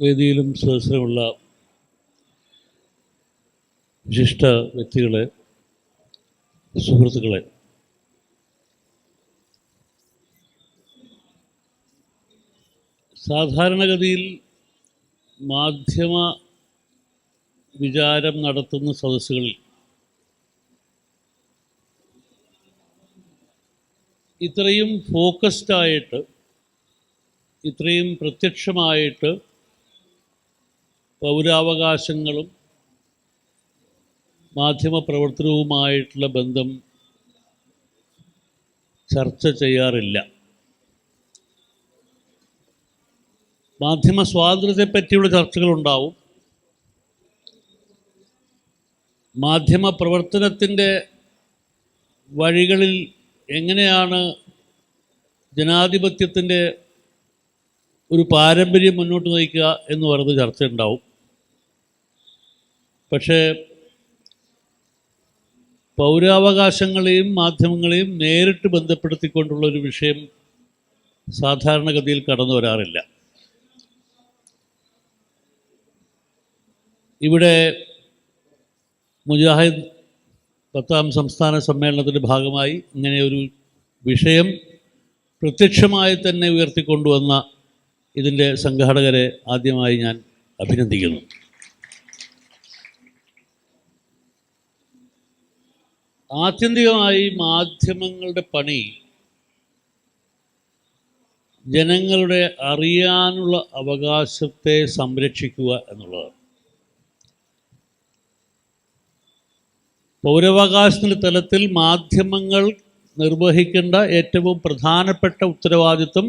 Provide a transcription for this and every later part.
വേദിയിലും സദസ്സിലുമുള്ള വിശിഷ്ട വ്യക്തികളെ സുഹൃത്തുക്കളെ സാധാരണഗതിയിൽ മാധ്യമ വിചാരം നടത്തുന്ന സദസ്സുകളിൽ ഇത്രയും ഫോക്കസ്ഡായിട്ട് ഇത്രയും പ്രത്യക്ഷമായിട്ട് പൗരാവകാശങ്ങളും മാധ്യമപ്രവർത്തനവുമായിട്ടുള്ള ബന്ധം ചർച്ച ചെയ്യാറില്ല. മാധ്യമ സ്വാതന്ത്ര്യത്തെപ്പറ്റിയുള്ള ചർച്ചകളുണ്ടാവും. മാധ്യമ പ്രവർത്തനത്തിന്റെ വഴികളിൽ എങ്ങനെയാണ് ജനാധിപത്യത്തിന്റെ ഒരു പാരമ്പര്യം മുന്നോട്ട് നയിക്കുക എന്ന് പറയുന്നത് ചർച്ച ഉണ്ടാവും പക്ഷേ പൗരാവകാശങ്ങളെയും മാധ്യമങ്ങളെയും നേരിട്ട് ബന്ധപ്പെടുത്തിക്കൊണ്ടുള്ള ഒരു വിഷയം സാധാരണഗതിയിൽ കടന്നു വരാറില്ല. ഇവിടെ മുജാഹിദ് പത്താം സംസ്ഥാന സമ്മേളനത്തിന്റെ ഭാഗമായി ഇങ്ങനെ ഒരു വിഷയം പ്രത്യക്ഷമായി തന്നെ ഉയർത്തിക്കൊണ്ടുവന്ന ഇതിന്റെ സംഘാടകരെ ആദ്യമായി ഞാൻ അഭിനന്ദിക്കുന്നു. ആത്യന്തികമായി മാധ്യമങ്ങളുടെ പണി ജനങ്ങളുടെ അറിയാനുള്ള അവകാശത്തെ സംരക്ഷിക്കുക എന്നുള്ളതാണ്. പൗരവകാശത്തിന്റെ തലത്തിൽ മാധ്യമങ്ങൾ നിർവഹിക്കേണ്ട ഏറ്റവും പ്രധാനപ്പെട്ട ഉത്തരവാദിത്വം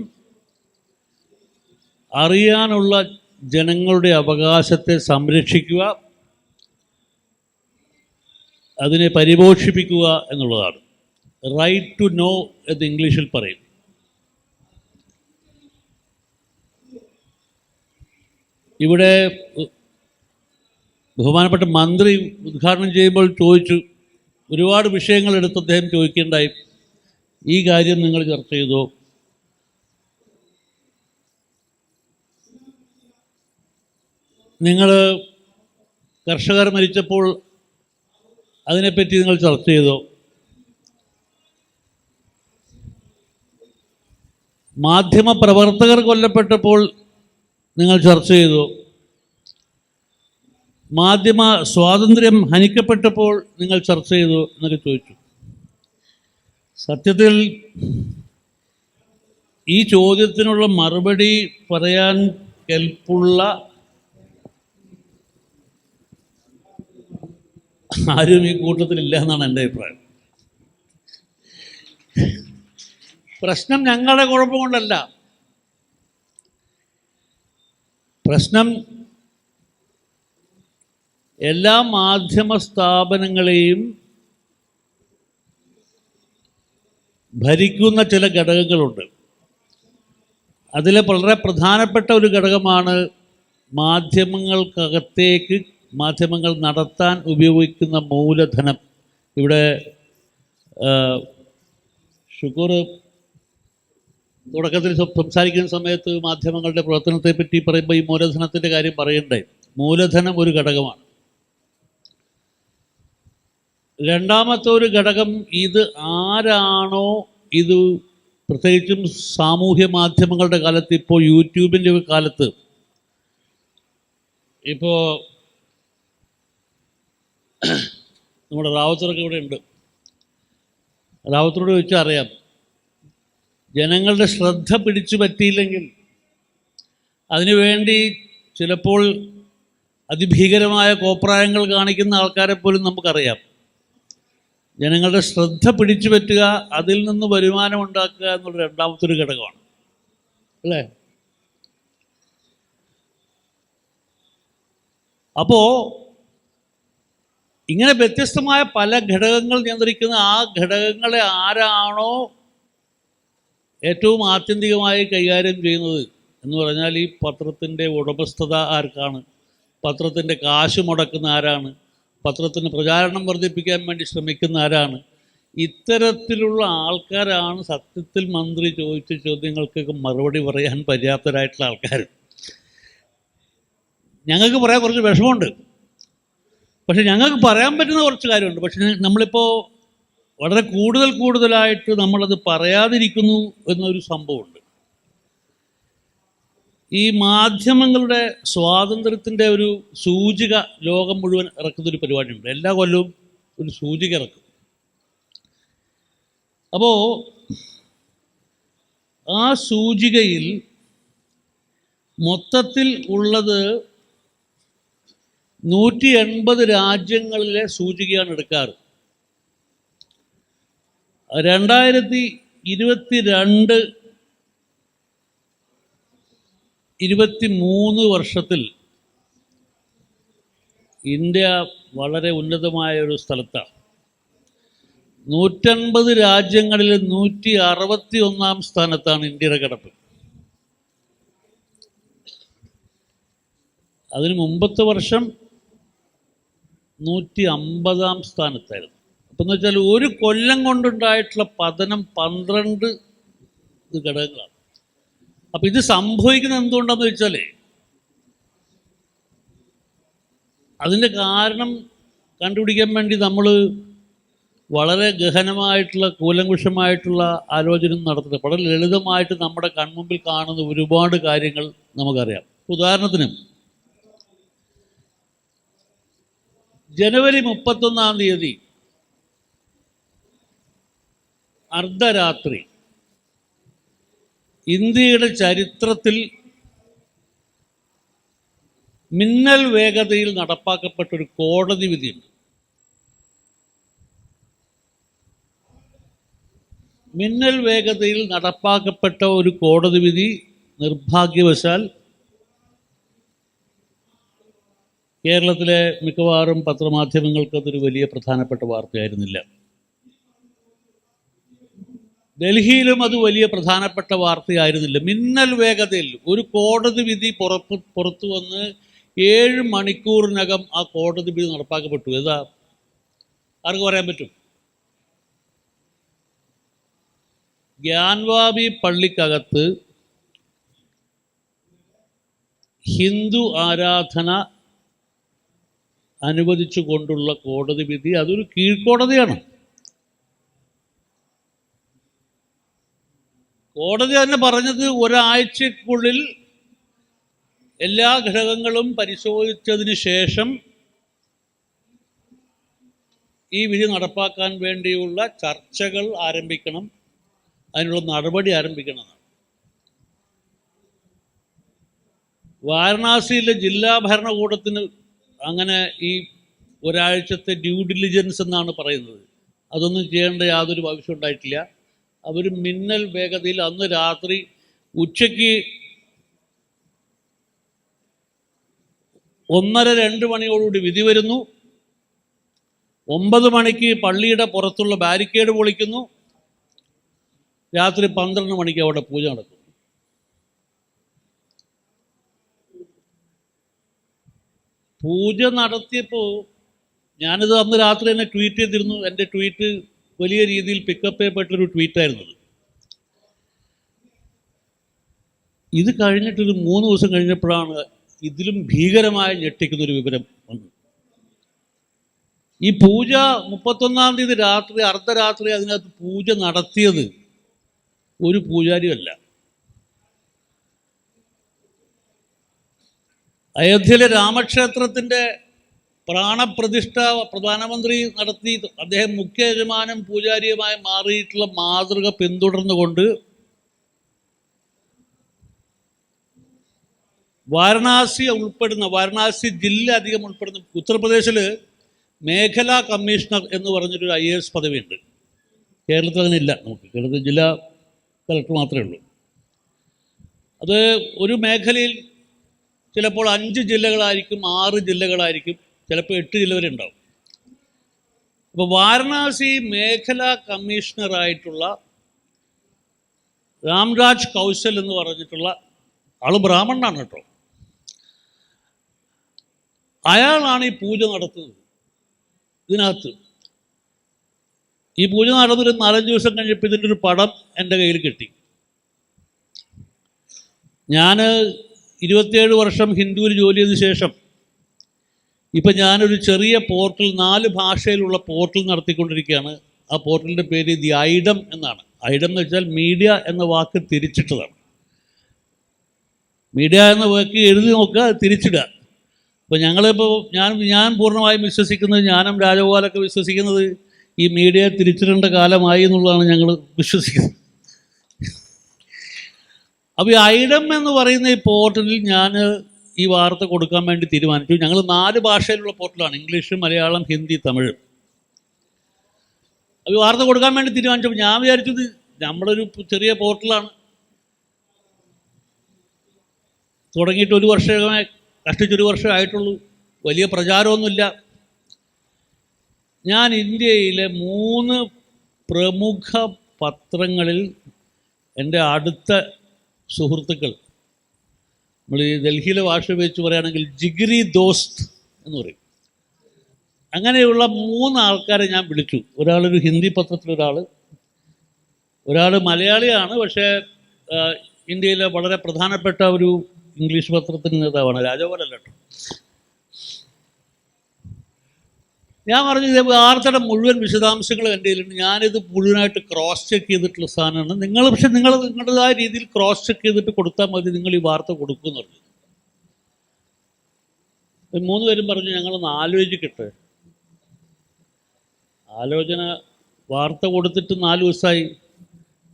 അറിയാനുള്ള ജനങ്ങളുടെ അവകാശത്തെ സംരക്ഷിക്കുക അതിനെ പരിപോഷിപ്പിക്കുക എന്നുള്ളതാണ്. റൈറ്റ് ടു നോ എന്ന് ഇംഗ്ലീഷിൽ പറയും. ഇവിടെ ബഹുമാനപ്പെട്ട മന്ത്രി ഉദ്ഘാടനം ചെയ്യുമ്പോൾ ചോദിച്ചു ഒരുപാട് വിഷയങ്ങൾ എടുത്ത് അദ്ദേഹം ചോദിക്കേണ്ടായി. ഈ കാര്യം നിങ്ങൾ ചർച്ച ചെയ്തോ? നിങ്ങൾ കർഷകർ മരിച്ചപ്പോൾ അതിനെപ്പറ്റി നിങ്ങൾ ചർച്ച ചെയ്തോ? മാധ്യമ പ്രവർത്തകർ കൊല്ലപ്പെട്ടപ്പോൾ നിങ്ങൾ ചർച്ച ചെയ്തു? മാധ്യമ സ്വാതന്ത്ര്യം ഹനിക്കപ്പെട്ടപ്പോൾ നിങ്ങൾ ചർച്ച ചെയ്തു എന്നൊക്കെ ചോദിച്ചു. സത്യത്തിൽ ഈ ചോദ്യത്തിനുള്ള മറുപടി പറയാൻ കെൽപ്പുള്ള ആരും ഈ കൂട്ടത്തിലില്ല എന്നാണ് എന്റെ അഭിപ്രായം. പ്രശ്നം ഞങ്ങളുടെ കുഴപ്പം കൊണ്ടല്ല. പ്രശ്നം എല്ലാ മാധ്യമ സ്ഥാപനങ്ങളെയും ഭരിക്കുന്ന ചില ഘടകങ്ങളുണ്ട്. അതിലെ വളരെ പ്രധാനപ്പെട്ട ഒരു ഘടകമാണ് മാധ്യമങ്ങൾക്കകത്തേക്ക് മാധ്യമങ്ങൾ നടത്താൻ ഉപയോഗിക്കുന്ന മൂലധനം. ഇവിടെ ഷുക്കൂർ തുടക്കത്തിൽ സംസാരിക്കുന്ന സമയത്ത് മാധ്യമങ്ങളുടെ പ്രവർത്തനത്തെ പറ്റി പറയുമ്പോൾ ഈ മൂലധനത്തിന്റെ കാര്യം പറയണ്ടേ? മൂലധനം ഒരു ഘടകമാണ്. രണ്ടാമത്തെ ഒരു ഘടകം ഇത് ആരാണോ ഇത് പ്രത്യേകിച്ചും സാമൂഹ്യ മാധ്യമങ്ങളുടെ കാലത്ത് ഇപ്പോൾ യൂട്യൂബിന്റെ കാലത്ത് ഇപ്പോൾ നമ്മുടെ റാവത്തറൊക്കെ ഇവിടെ ഉണ്ട്. റാവത്തറോട് ചോദിച്ചാൽ അറിയാം ജനങ്ങളുടെ ശ്രദ്ധ പിടിച്ചു പറ്റിയില്ലെങ്കിൽ അതിനുവേണ്ടി ചിലപ്പോൾ അതിഭീകരമായ കോപ്രായങ്ങൾ കാണിക്കുന്ന ആൾക്കാരെ പോലും നമുക്കറിയാം. ജനങ്ങളുടെ ശ്രദ്ധ പിടിച്ചു പറ്റുക അതിൽ നിന്ന് വരുമാനം ഉണ്ടാക്കുക എന്നുള്ള രണ്ടാമത്തെ ഒരു ഘടകമാണ്. അല്ലേ? അപ്പോൾ ഇങ്ങനെ വ്യത്യസ്തമായ പല ഘടകങ്ങൾ നിയന്ത്രിക്കുന്ന ആ ഘടകങ്ങളെ ആരാണോ ഏറ്റവും ആത്യന്തികമായി കൈകാര്യം ചെയ്യുന്നത് എന്ന് പറഞ്ഞാൽ ഈ പത്രത്തിന്റെ ഉടമസ്ഥത ആർക്കാണ്? പത്രത്തിന്റെ കാശ് മുടക്കുന്ന ആരാണ്? പത്രത്തിന് പ്രചാരണം വർദ്ധിപ്പിക്കാൻ വേണ്ടി ശ്രമിക്കുന്ന ആരാണ്? ഇത്തരത്തിലുള്ള ആൾക്കാരാണ് സത്യത്തിൽ മന്ത്രി ചോദിച്ച ചോദ്യങ്ങൾക്കൊക്കെ മറുപടി പറയാൻ പര്യാപ്തരായിട്ടുള്ള ആൾക്കാർ ഞങ്ങൾക്ക് പറയാൻ കുറച്ച് വിഷമമുണ്ട്. പക്ഷെ ഞങ്ങൾക്ക് പറയാൻ പറ്റുന്ന കുറച്ച് കാര്യമുണ്ട്. പക്ഷെ നമ്മളിപ്പോൾ വളരെ കൂടുതൽ കൂടുതലായിട്ട് നമ്മളത് പറയാതിരിക്കുന്നു എന്നൊരു സംഭവമുണ്ട്. ഈ മാധ്യമങ്ങളുടെ സ്വാതന്ത്ര്യത്തിന്റെ ഒരു സൂചിക ലോകം മുഴുവൻ ഇറക്കുന്നൊരു പരിപാടിയുണ്ട്. എല്ലാ കൊല്ലവും ഒരു സൂചിക ഇറക്കും. അപ്പോൾ ആ സൂചികയിൽ മൊത്തത്തിൽ ഉള്ളത് നൂറ്റി എൺപത് രാജ്യങ്ങളിലെ സൂചികയാണ് എടുക്കാറ്. രണ്ടായിരത്തി ഇരുപത്തി രണ്ട് ഇരുപത്തി മൂന്ന് വർഷത്തിൽ ഇന്ത്യ വളരെ ഉന്നതമായ ഒരു സ്ഥലത്താണ്. നൂറ്റൻപത് രാജ്യങ്ങളിൽ നൂറ്റി അറുപത്തി ഒന്നാം സ്ഥാനത്താണ് ഇന്ത്യയുടെ കിടപ്പ്. അതിന് മുമ്പത്തെ വർഷം നൂറ്റി അമ്പതാം സ്ഥാനത്തായിരുന്നു. അപ്പം എന്ന് വെച്ചാൽ ഒരു കൊല്ലം കൊണ്ടുണ്ടായിട്ടുള്ള പതനം പന്ത്രണ്ട് ഘടകങ്ങളാണ്. അപ്പം ഇത് സംഭവിക്കുന്നത് എന്തുകൊണ്ടാന്ന് വെച്ചാലേ അതിന്റെ കാരണം കണ്ടുപിടിക്കാൻ വേണ്ടി നമ്മൾ വളരെ ഗഹനമായിട്ടുള്ള കൂലങ്കുഷമായിട്ടുള്ള ആലോചന നടത്തുന്നത് വളരെ ലളിതമായിട്ട് നമ്മുടെ കൺമുമ്പിൽ കാണുന്ന ഒരുപാട് കാര്യങ്ങൾ നമുക്കറിയാം. ഉദാഹരണത്തിന് ജനുവരി മുപ്പത്തൊന്നാം തീയതി അർദ്ധരാത്രി ഇന്ത്യയുടെ ചരിത്രത്തിൽ മിന്നൽ വേഗതയിൽ നടപ്പാക്കപ്പെട്ട ഒരു കോടതി വിധിയുണ്ട്. മിന്നൽ വേഗതയിൽ നടപ്പാക്കപ്പെട്ട ഒരു കോടതി വിധി നിർഭാഗ്യവശാൽ കേരളത്തിലെ മിക്കവാറും പത്രമാധ്യമങ്ങൾക്ക് അതൊരു വലിയ പ്രധാനപ്പെട്ട വാർത്തയായിരുന്നില്ല. ഡൽഹിയിലും അത് വലിയ പ്രധാനപ്പെട്ട വാർത്തയായിരുന്നില്ല. മിന്നൽ വേഗതയിൽ ഒരു കോടതി വിധി പുറത്ത് പുറത്തു വന്ന് ഏഴ് മണിക്കൂറിനകം ആ കോടതി വിധി നടപ്പാക്കപ്പെട്ടു. ഏതാ? ആർക്ക് പറയാൻ പറ്റും? ഗ്യാൻവാബി പള്ളിക്കകത്ത് ഹിന്ദു ആരാധന അനുവദിച്ചു കൊണ്ടുള്ള കോടതി വിധി അതൊരു കീഴ്ക്കോടതിയാണ് കോടതി തന്നെ പറഞ്ഞത് ഒരാഴ്ചക്കുള്ളിൽ എല്ലാ ഘടകങ്ങളും പരിശോധിച്ചതിന് ശേഷം ഈ വിധി നടപ്പാക്കാൻ വേണ്ടിയുള്ള ചർച്ചകൾ ആരംഭിക്കണം അതിനുള്ള നടപടി ആരംഭിക്കണം. വാരണാസിയിലെ ജില്ലാ ഭരണകൂടത്തിന് അങ്ങനെ ഈ ഒരാഴ്ചത്തെ ഡ്യൂ ഡിലിജൻസ് എന്നാണ് പറയുന്നത്. അതൊന്നും ചെയ്യേണ്ട യാതൊരു ആവശ്യം ഉണ്ടായിട്ടില്ല. അവർ മിന്നൽ വേഗതയിൽ അന്ന് രാത്രി ഉച്ചയ്ക്ക് ഒന്നര രണ്ട് മണിയോടുകൂടി വിധി വരുന്നു. ഒമ്പത് മണിക്ക് പള്ളിയുടെ പുറത്തുള്ള ബാരിക്കേഡ് പൊളിക്കുന്നു. രാത്രി പന്ത്രണ്ട് മണിക്ക് അവിടെ പൂജ നടക്കും പൂജ നടത്തിയപ്പോൾ ഞാനിത് അന്ന് രാത്രി തന്നെ ട്വീറ്റ് ചെയ്തിരുന്നു. എന്റെ ട്വീറ്റ് വലിയ രീതിയിൽ പിക്കപ്പ് ചെയ്യപ്പെട്ടൊരു ആയിരുന്നു ഇത് കഴിഞ്ഞിട്ടൊരു മൂന്ന് ദിവസം കഴിഞ്ഞപ്പോഴാണ് ഇതിലും ഭീകരമായ ഞെട്ടിക്കുന്നൊരു വിവരം വന്നത്. ഈ പൂജ മുപ്പത്തൊന്നാം തീയതി രാത്രി അർദ്ധരാത്രി അതിനകത്ത് പൂജ നടത്തിയത് ഒരു പൂജാരിയല്ല അയോധ്യയിലെ രാമക്ഷേത്രത്തിന്റെ പ്രാണപ്രതിഷ്ഠ പ്രധാനമന്ത്രി നടത്തി അദ്ദേഹം മുഖ്യ യജമാനം പൂജാരിയുമായി മാറിയിട്ടുള്ള മാതൃക പിന്തുടർന്നുകൊണ്ട് വാരണാസി ഉൾപ്പെടുന്ന വാരണാസി ജില്ല അധികം ഉൾപ്പെടുന്ന ഉത്തർപ്രദേശിൽ മേഖലാ കമ്മീഷണർ എന്ന് പറഞ്ഞൊരു ഐ എ എസ് പദവിയുണ്ട്. കേരളത്തിൽ അങ്ങനെ ഇല്ല നമുക്ക്. കേരളത്തിൽ ജില്ലാ കളക്ടർ മാത്രമേ ഉള്ളൂ. അത് ഒരു മേഖലയിൽ ചിലപ്പോൾ അഞ്ച് ജില്ലകളായിരിക്കും ആറ് ജില്ലകളായിരിക്കും ചിലപ്പോൾ എട്ട് ജില്ല വരെ ഉണ്ടാവും. അപ്പോൾ വാരണാസി മേഖലാ കമ്മീഷണറായിട്ടുള്ള രാംരാജ് കൗശൽ എന്ന് പറഞ്ഞിട്ടുള്ള ആൾ ബ്രാഹ്മണനാണ് കേട്ടോ. അയാളാണ് ഈ പൂജ നടത്തുന്നത്. ഇതിനകത്ത് ഈ പൂജ നടന്നൊരു നാലഞ്ച് ദിവസം കഴിഞ്ഞപ്പോൾ ഇതിന്റെ ഒരു പടം എന്റെ കയ്യിൽ കിട്ടി. ഞാൻ ഇരുപത്തിയേഴ് വർഷം ഹിന്ദുവിൽ ജോലി ചെയ്ത ശേഷം ഇപ്പം ഞാനൊരു ചെറിയ പോർട്ടൽ നാല് ഭാഷയിലുള്ള പോർട്ടൽ നടത്തിക്കൊണ്ടിരിക്കുകയാണ്. ആ പോർട്ടലിന്റെ പേര് ദി ഐഡം എന്നാണ്. ഐഡം എന്ന് വെച്ചാൽ മീഡിയ എന്ന വാക്ക് തിരിച്ചിട്ടതാണ്. മീഡിയ എന്ന വാക്ക് എഴുതി നോക്കുക തിരിച്ചിടുക. അപ്പോൾ ഞങ്ങളിപ്പോൾ ഞാൻ ഞാൻ പൂർണമായും വിശ്വസിക്കുന്നത് ഞാനും രാജഗോപാലൊക്കെ വിശ്വസിക്കുന്നത് ഈ മീഡിയ തിരിച്ചിടേണ്ട കാലമായി എന്നുള്ളതാണ് ഞങ്ങൾ വിശ്വസിക്കുന്നത്. അപ്പോൾ ഈ ഐഡം എന്ന് പറയുന്ന ഈ പോർട്ടലിൽ ഞാൻ ഈ വാർത്ത കൊടുക്കാൻ വേണ്ടി തീരുമാനിച്ചു. ഞങ്ങൾ നാല് ഭാഷയിലുള്ള പോർട്ടലാണ്. ഇംഗ്ലീഷ് മലയാളം ഹിന്ദി തമിഴ്. അപ്പോൾ ഈ വാർത്ത കൊടുക്കാൻ വേണ്ടി തീരുമാനിച്ചപ്പോൾ ഞാൻ വിചാരിച്ചത് നമ്മളൊരു ചെറിയ പോർട്ടലാണ്. തുടങ്ങിയിട്ട് ഒരു വർഷമേ കഷ്ടിച്ചൊരു വർഷമേ ആയിട്ടുള്ളൂ. വലിയ പ്രചാരമൊന്നുമില്ല. ഞാൻ ഇന്ത്യയിലെ മൂന്ന് പ്രമുഖ പത്രങ്ങളിൽ എന്റെ അടുത്ത സുഹൃത്തുക്കൾ. നമ്മൾ ഈ ഡൽഹിയിലെ ഭാഷ ഉപയോഗിച്ച് പറയുകയാണെങ്കിൽ ജിഗിരി ദോസ്ത് എന്ന് പറയും. അങ്ങനെയുള്ള മൂന്ന് ആൾക്കാരെ ഞാൻ വിളിച്ചു. ഒരാളൊരു ഹിന്ദി പത്രത്തിലൊരാൾ ഒരാൾ മലയാളിയാണ് പക്ഷേ ഇന്ത്യയിലെ വളരെ പ്രധാനപ്പെട്ട ഒരു ഇംഗ്ലീഷ് പത്രത്തിന്റെ നേതാവാണ് രാജഗോപാലല്ല കേട്ടോ ഞാൻ പറഞ്ഞു ഇത് വാർത്തയുടെ മുഴുവൻ വിശദാംശങ്ങളും എന്റെ കയ്യിലുണ്ട്. ഞാനിത് മുഴുവനായിട്ട് ക്രോസ് ചെക്ക് ചെയ്തിട്ടുള്ള സാധനമാണ്. നിങ്ങൾ പക്ഷെ നിങ്ങൾ നിങ്ങളുടേതായ രീതിയിൽ ക്രോസ് ചെക്ക് ചെയ്തിട്ട് കൊടുത്താൽ മതി നിങ്ങൾ ഈ വാർത്ത കൊടുക്കുമെന്ന് പറഞ്ഞു. മൂന്ന് പേരും പറഞ്ഞു ഞങ്ങളൊന്ന് ആലോചിക്കട്ടെ. ആലോചന വാർത്ത കൊടുത്തിട്ട് നാല് ദിവസമായി.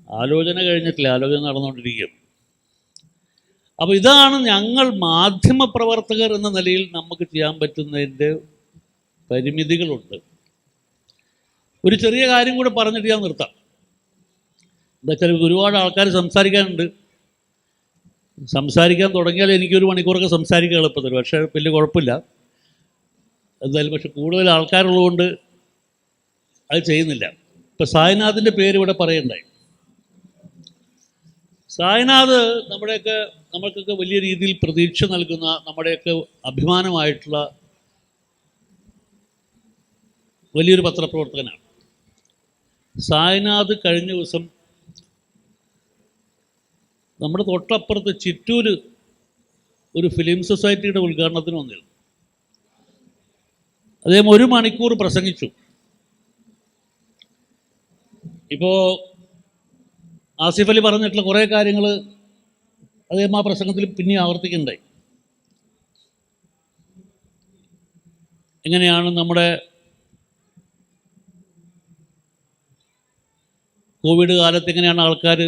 ആലോചന കഴിഞ്ഞിട്ടില്ല ആലോചന നടന്നുകൊണ്ടിരിക്കും അപ്പോൾ ഇതാണ് ഞങ്ങൾ മാധ്യമപ്രവർത്തകർ എന്ന നിലയിൽ നമുക്ക് ചെയ്യാൻ പറ്റുന്നതിന്റെ പരിമിതികളുണ്ട്. ഒരു ചെറിയ കാര്യം കൂടെ പറഞ്ഞിട്ട് ഞാൻ നിർത്താം. എന്താ വെച്ചാൽ ഒരുപാട് ആൾക്കാർ സംസാരിക്കാനുണ്ട്. സംസാരിക്കാൻ തുടങ്ങിയാൽ എനിക്കൊരു മണിക്കൂറൊക്കെ സംസാരിക്കുക എളുപ്പത്തിൽ പക്ഷേ വലിയ കുഴപ്പമില്ല. എന്തായാലും പക്ഷെ കൂടുതൽ ആൾക്കാരുള്ളതുകൊണ്ട് അത് ചെയ്യുന്നില്ല. ഇപ്പം സായിനാഥിന്റെ പേര് ഇവിടെ പറയണ്ടായി. സായിനാഥ് നമ്മുടെയൊക്കെ നമ്മൾക്കൊക്കെ വലിയ രീതിയിൽ പ്രതീക്ഷ നൽകുന്ന നമ്മുടെയൊക്കെ അഭിമാനമായിട്ടുള്ള വലിയൊരു പത്രപ്രവർത്തകനാണ്. സായ്നാഥ് കഴിഞ്ഞ ദിവസം നമ്മുടെ തൊട്ടപ്പുറത്ത് ചിറ്റൂർ ഒരു ഫിലിം സൊസൈറ്റിയുടെ ഉദ്ഘാടനത്തിന് വന്നിരുന്നു. അദ്ദേഹം ഒരു മണിക്കൂർ പ്രസംഗിച്ചു. ഇപ്പോൾ ആസിഫ് അലി പറഞ്ഞിട്ടുള്ള കുറേ കാര്യങ്ങൾ അദ്ദേഹം ആ പ്രസംഗത്തിൽ പിന്നെ ആവർത്തിക്കുന്നുണ്ടായി. എങ്ങനെയാണ് നമ്മുടെ കോവിഡ് കാലത്ത് എങ്ങനെയാണ് ആൾക്കാർ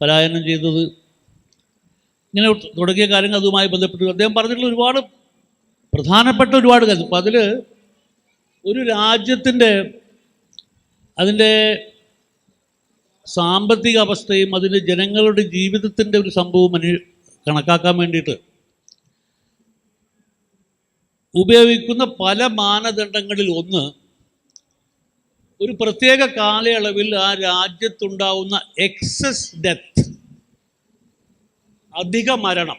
പലായനം ചെയ്തത്? ഇങ്ങനെ തുടങ്ങിയ കാര്യങ്ങൾ അതുമായി ബന്ധപ്പെട്ട് അദ്ദേഹം പറഞ്ഞിട്ടുള്ള ഒരുപാട് പ്രധാനപ്പെട്ട ഒരുപാട് കാര്യം അപ്പം അതിൽ ഒരു രാജ്യത്തിന്റെ അതിന്റെ സാമ്പത്തിക അവസ്ഥയും അതിന്റെ ജനങ്ങളുടെ ജീവിതത്തിന്റെ ഒരു സംഭവം അനു കണക്കാക്കാൻ വേണ്ടിയിട്ട് ഉപയോഗിക്കുന്ന പല മാനദണ്ഡങ്ങളിൽ ഒന്ന് ഒരു പ്രത്യേക കാലയളവിൽ ആ രാജ്യത്തുണ്ടാവുന്ന എക്സസ് ഡെത്ത് അധിക മരണം.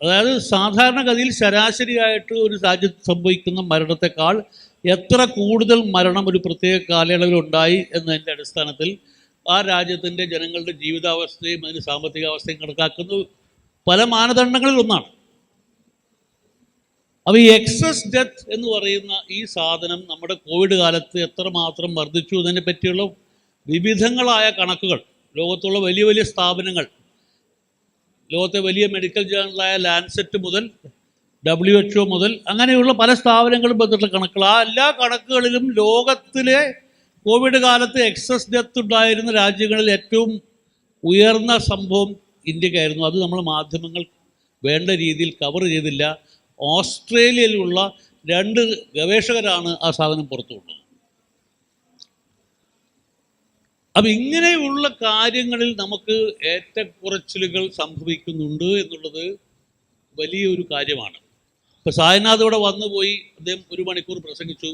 അതായത് സാധാരണഗതിയിൽ ശരാശരിയായിട്ട് ഒരു രാജ്യത്ത് സംഭവിക്കുന്ന മരണത്തെക്കാൾ എത്ര കൂടുതൽ മരണം ഒരു പ്രത്യേക കാലയളവിൽ ഉണ്ടായി എന്നതിന്റെ അടിസ്ഥാനത്തിൽ ആ രാജ്യത്തിന്റെ ജനങ്ങളുടെ ജീവിതാവസ്ഥയും അതിന് സാമ്പത്തികാവസ്ഥയും കണക്കാക്കുന്ന. പല മാനദണ്ഡങ്ങളിൽ ഒന്നാണ്. അപ്പോൾ ഈ എക്സസ് ഡെത്ത് എന്ന് പറയുന്ന ഈ സാധനം നമ്മുടെ കോവിഡ് കാലത്ത് എത്രമാത്രം വർദ്ധിച്ചു എന്നതിനെ പറ്റിയുള്ള വിവിധങ്ങളായ കണക്കുകൾ ലോകത്തുള്ള വലിയ വലിയ സ്ഥാപനങ്ങൾ ലോകത്തെ വലിയ മെഡിക്കൽ ജേണലായ ലാൻസെറ്റ് മുതൽ ഡബ്ല്യു എച്ച് ഒ മുതൽ അങ്ങനെയുള്ള പല സ്ഥാപനങ്ങളും ബന്ധപ്പെട്ട കണക്കുകൾ. ആ എല്ലാ കണക്കുകളിലും ലോകത്തിലെ കോവിഡ് കാലത്ത് എക്സസ് ഡെത്ത് ഉണ്ടായിരുന്ന രാജ്യങ്ങളിൽ ഏറ്റവും ഉയർന്ന സംഭവം ഇന്ത്യക്കായിരുന്നു. അത് നമ്മൾ മാധ്യമങ്ങൾ വേണ്ട രീതിയിൽ കവർ ചെയ്തില്ല. ഓസ്ട്രേലിയയിലുള്ള രണ്ട് ഗവേഷകരാണ് ആ സാധനം പുറത്തു കൊണ്ടത് അപ്പം ഇങ്ങനെയുള്ള കാര്യങ്ങളിൽ നമുക്ക് ഏറ്റക്കുറച്ചിലുകൾ സംഭവിക്കുന്നുണ്ട് എന്നുള്ളത് വലിയൊരു കാര്യമാണ്. ഇപ്പം സായനാഥ് ഇവിടെ വന്നുപോയി അദ്ദേഹം ഒരു മണിക്കൂർ പ്രസംഗിച്ചു.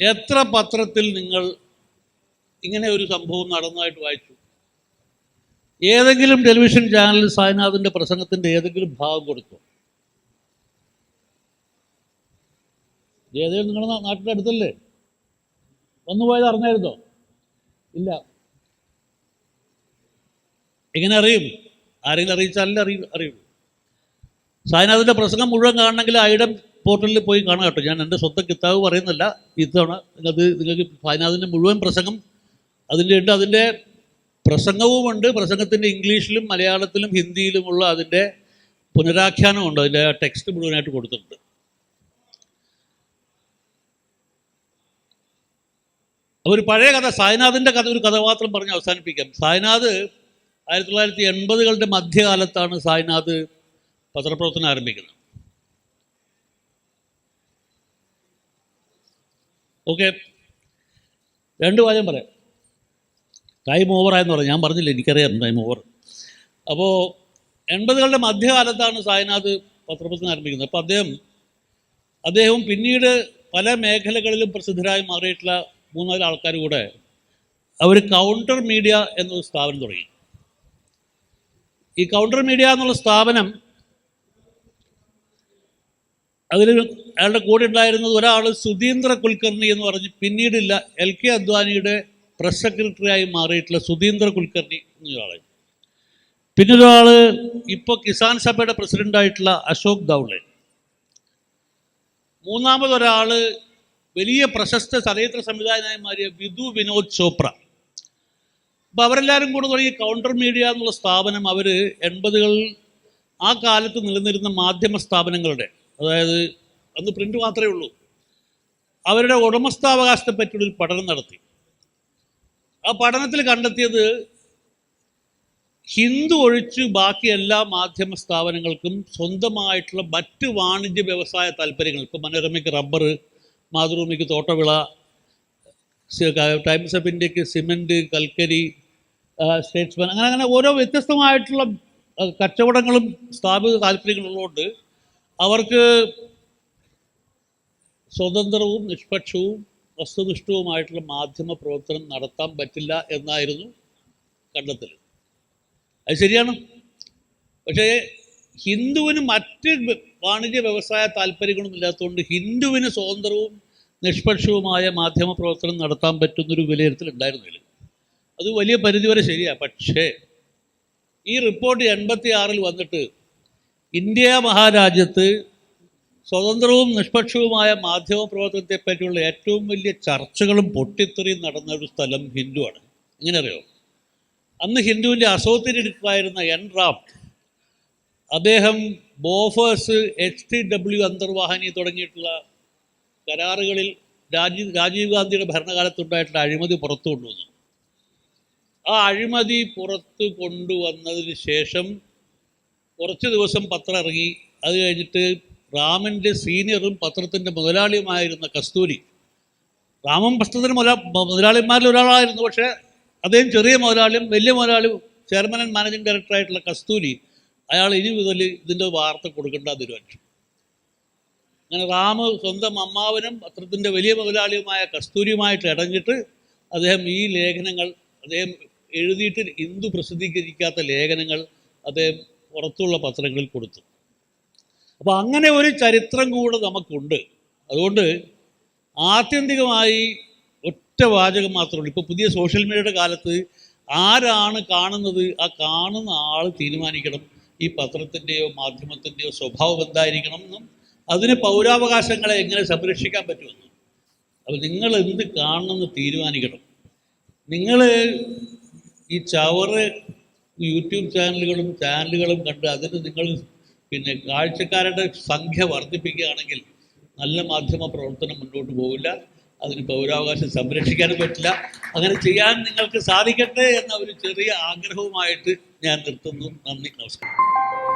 എത്ര പത്രത്തിൽ നിങ്ങൾ ഇങ്ങനെ ഒരു സംഭവം നടന്നതായിട്ട് വായിച്ചു? ഏതെങ്കിലും ടെലിവിഷൻ ചാനലിൽ സായനാഥിന്റെ പ്രസംഗത്തിന്റെ ഏതെങ്കിലും ഭാഗം കൊടുത്തു? ജയദേവ് നിങ്ങളുടെ നാട്ടിന്റെ അടുത്തല്ലേ? വന്നു പോയത് അറിഞ്ഞായിരുന്നോ? ഇല്ല. എങ്ങനെ അറിയും? ആരെങ്കിലും അറിയിച്ചാലല്ലേ അറിയും അറിയുള്ളൂ സായനാഥിന്റെ പ്രസംഗം മുഴുവൻ കാണണമെങ്കിൽ ആയിടം പോർട്ടലിൽ പോയി കാണാം കേട്ടോ. ഞാൻ എന്റെ സ്വന്തം കിതാബ് പറയുന്നില്ല ഇത്തവണ അത് നിങ്ങൾക്ക് സായനാഥിന്റെ മുഴുവൻ പ്രസംഗം അതിന്റെ ഉണ്ട്. അതിന്റെ പ്രസംഗവുമുണ്ട് പ്രസംഗത്തിന്റെ ഇംഗ്ലീഷിലും മലയാളത്തിലും ഹിന്ദിയിലുമുള്ള അതിന്റെ പുനരാഖ്യാനമുണ്ട് അതിന്റെ ടെക്സ്റ്റ് മുഴുവനായിട്ട് കൊടുത്തിട്ടുണ്ട്. ഒരു പഴയ കഥ. സായ്നാഥിന്റെ കഥ ഒരു കഥാപാത്രം പറഞ്ഞ് അവസാനിപ്പിക്കാം. സായ്നാഥ് ആയിരത്തി തൊള്ളായിരത്തി എൺപതുകളുടെ മധ്യകാലത്താണ് സായ്നാഥ് പത്രപ്രവർത്തനം ആരംഭിക്കുന്നത്. ഓക്കെ. രണ്ട് വാചകം പറയാം. ടൈം ഓവറായെന്ന് പറഞ്ഞു ഞാൻ പറഞ്ഞില്ല എനിക്കറിയാം ടൈം ഓവർ. അപ്പോൾ എൺപതുകളുടെ മധ്യകാലത്താണ് സായ്നാഥ് പത്രപ്രവർത്തനം ആരംഭിക്കുന്നത്. അപ്പോൾ അദ്ദേഹം അദ്ദേഹവും പിന്നീട് പല മേഖലകളിലും പ്രസിദ്ധരായി മാറിയിട്ടുള്ള മൂന്നാൽ ആൾക്കാർ കൂടെ അവർ കൗണ്ടർ മീഡിയ എന്നൊരു സ്ഥാപനം തുടങ്ങി. ഈ കൗണ്ടർ മീഡിയ എന്നുള്ള സ്ഥാപനം അതിൽ അയാളുടെ കൂടെ ഉണ്ടായിരുന്നത് ഒരാൾ സുധീന്ദ്ര കുൽക്കർണി എന്ന് പറഞ്ഞ് പിന്നീടില്ല എൽ കെ അദ്വാനിയുടെ പ്രസ് സെക്രട്ടറിയായി മാറിയിട്ടുള്ള സുധീന്ദ്ര കുൽക്കർണി എന്നൊരാളെ. പിന്നെ ഒരാൾ ഇപ്പോൾ കിസാൻ സഭയുടെ പ്രസിഡന്റായിട്ടുള്ള അശോക് ദൗളെ. മൂന്നാമതൊരാൾ വലിയ പ്രശസ്ത ചലച്ചിത്ര സംവിധായകനായി മാറിയ വിധു വിനോദ് ചോപ്ര. അപ്പോൾ അവരെല്ലാവരും കൂടെ തുടങ്ങി കൗണ്ടർ മീഡിയ എന്നുള്ള സ്ഥാപനം അവർ എൺപതുകളിൽ ആ കാലത്ത് നിലനിരുന്ന മാധ്യമ സ്ഥാപനങ്ങളുടെ അതായത് അന്ന് പ്രിന്റ് മാത്രമേ ഉള്ളൂ അവരുടെ ഉടമസ്ഥാവകാശത്തെ പറ്റിയൊരു പഠനം നടത്തി. ആ പഠനത്തിൽ കണ്ടെത്തിയത് ഹിന്ദു ഒഴിച്ച് ബാക്കി എല്ലാ മാധ്യമ സ്ഥാപനങ്ങൾക്കും സ്വന്തമായിട്ടുള്ള മറ്റ് വാണിജ്യ വ്യവസായ താല്പര്യങ്ങൾ ഇപ്പോൾ മനോരമയ്ക്ക് റബ്ബർ മാതൃഭൂമിക്ക് തോട്ടവിള ടൈംസ് ഓഫ് ഇന്ത്യയ്ക്ക് സിമെന്റ് കൽക്കരി സ്റ്റേറ്റ്സ്മാൻ അങ്ങനെ അങ്ങനെ ഓരോ വ്യത്യസ്തമായിട്ടുള്ള കച്ചവടങ്ങളും സ്ഥാപിത താല്പര്യങ്ങളുള്ളതുകൊണ്ട് അവർക്ക് സ്വതന്ത്രവും നിഷ്പക്ഷവും വസ്തുനിഷ്ഠവുമായിട്ടുള്ള മാധ്യമ പ്രവർത്തനം നടത്താൻ പറ്റില്ല എന്നായിരുന്നു കണ്ടെത്തൽ അത് ശരിയാണ്. പക്ഷേ ഹിന്ദുവിന് മറ്റ് വാണിജ്യ വ്യവസായ താല്പര്യങ്ങളൊന്നും ഇല്ലാത്തതുകൊണ്ട് ഹിന്ദുവിന് സ്വതന്ത്രവും നിഷ്പക്ഷവുമായ മാധ്യമ പ്രവർത്തനം നടത്താൻ പറ്റുന്നൊരു വിലയിരുത്തൽ ഉണ്ടായിരുന്നില്ല അത് വലിയ പരിധിവരെ ശരിയാണ് പക്ഷേ ഈ റിപ്പോർട്ട് എൺപത്തി ആറിൽ വന്നിട്ട് ഇന്ത്യ മഹാരാജ്യത്ത് സ്വതന്ത്രവും നിഷ്പക്ഷവുമായ മാധ്യമ പ്രവർത്തനത്തെ പറ്റിയുള്ള ഏറ്റവും വലിയ ചർച്ചകളും പൊട്ടിത്തെറിയും നടന്ന ഒരു സ്ഥലം ഹിന്ദുവാണ്. എങ്ങനെ അറിയോ അന്ന് ഹിന്ദുവിന്റെ അസോത്തിനെടുക്കായിരുന്ന എൻ റാഫ്റ്റ് അദ്ദേഹം ബോഫേഴ്സ് എച്ച് ടി ഡബ്ല്യു അന്തർവാഹിനി തുടങ്ങിയിട്ടുള്ള കരാറുകളിൽ രാജീവ് രാജീവ് ഗാന്ധിയുടെ ഭരണകാലത്തുണ്ടായിട്ടുള്ള അഴിമതി പുറത്തു കൊണ്ടുവന്നു. ആ അഴിമതി പുറത്തു കൊണ്ടുവന്നതിന് ശേഷം കുറച്ച് ദിവസം പത്രം ഇറങ്ങി. അത് കഴിഞ്ഞിട്ട് റാമന്റെ സീനിയറും പത്രത്തിന്റെ മുതലാളിയുമായിരുന്ന കസ്തൂരി റാമൻ പ്രശ്നത്തിന് മുതലാ മുതലാളിമാരിൽ ഒരാളായിരുന്നു. പക്ഷേ അദ്ദേഹം ചെറിയ മുതലാളിയും വലിയ മുതലാളിയും ചെയർമാൻ ആൻഡ് മാനേജിംഗ് ഡയറക്ടറായിട്ടുള്ള കസ്തൂരി അയാൾ ഇനി മുതൽ ഇതിന്റെ വാർത്ത കൊടുക്കേണ്ട തീരുമാനിച്ചു അങ്ങനെ റാമ് സ്വന്തം അമ്മാവനും പത്രത്തിന്റെ വലിയ മുതലാളിയുമായ കസ്തൂരിയുമായിട്ട് ഇടഞ്ഞിട്ട് അദ്ദേഹം ഈ ലേഖനങ്ങൾ അദ്ദേഹം എഴുതിയിട്ട് ഹിന്ദു പ്രസിദ്ധീകരിക്കാത്ത ലേഖനങ്ങൾ അദ്ദേഹം പുറത്തുള്ള പത്രങ്ങളിൽ കൊടുത്തു. അപ്പോൾ അങ്ങനെ ഒരു ചരിത്രം കൂടെ നമുക്കുണ്ട്. അതുകൊണ്ട് ആത്യന്തികമായി ഒറ്റ വാചകം മാത്രമേ ഉള്ളൂ. ഇപ്പോൾ പുതിയ സോഷ്യൽ മീഡിയയുടെ കാലത്ത് ആരാണ് കാണുന്നത്? ആ കാണുന്ന ആൾ തീരുമാനിക്കണം. ഈ പത്രത്തിന്റെയോ മാധ്യമത്തിന്റെയോ സ്വഭാവം എന്തായിരിക്കണം എന്നും അതിന് പൗരാവകാശങ്ങളെ എങ്ങനെ സംരക്ഷിക്കാൻ പറ്റുമെന്നും. അപ്പോൾ നിങ്ങൾ എന്ത് കാണണമെന്ന് തീരുമാനിക്കണം. നിങ്ങൾ ഈ ചവറ് യൂട്യൂബ് ചാനലുകളും ചാനലുകളും കണ്ട് അതിന് നിങ്ങൾ പിന്നെ കാഴ്ചക്കാരുടെ സംഖ്യ വർദ്ധിപ്പിക്കുകയാണെങ്കിൽ നല്ല മാധ്യമ പ്രവർത്തനം മുന്നോട്ട് പോകില്ല അതിന് പൗരാവകാശം സംരക്ഷിക്കാനും പറ്റില്ല. അങ്ങനെ ചെയ്യാൻ നിങ്ങൾക്ക് സാധിക്കട്ടെ എന്ന ഒരു ചെറിയ ആഗ്രഹവുമായിട്ട് ഞാൻ നിർത്തുന്നു. നന്ദി. നമസ്കാരം.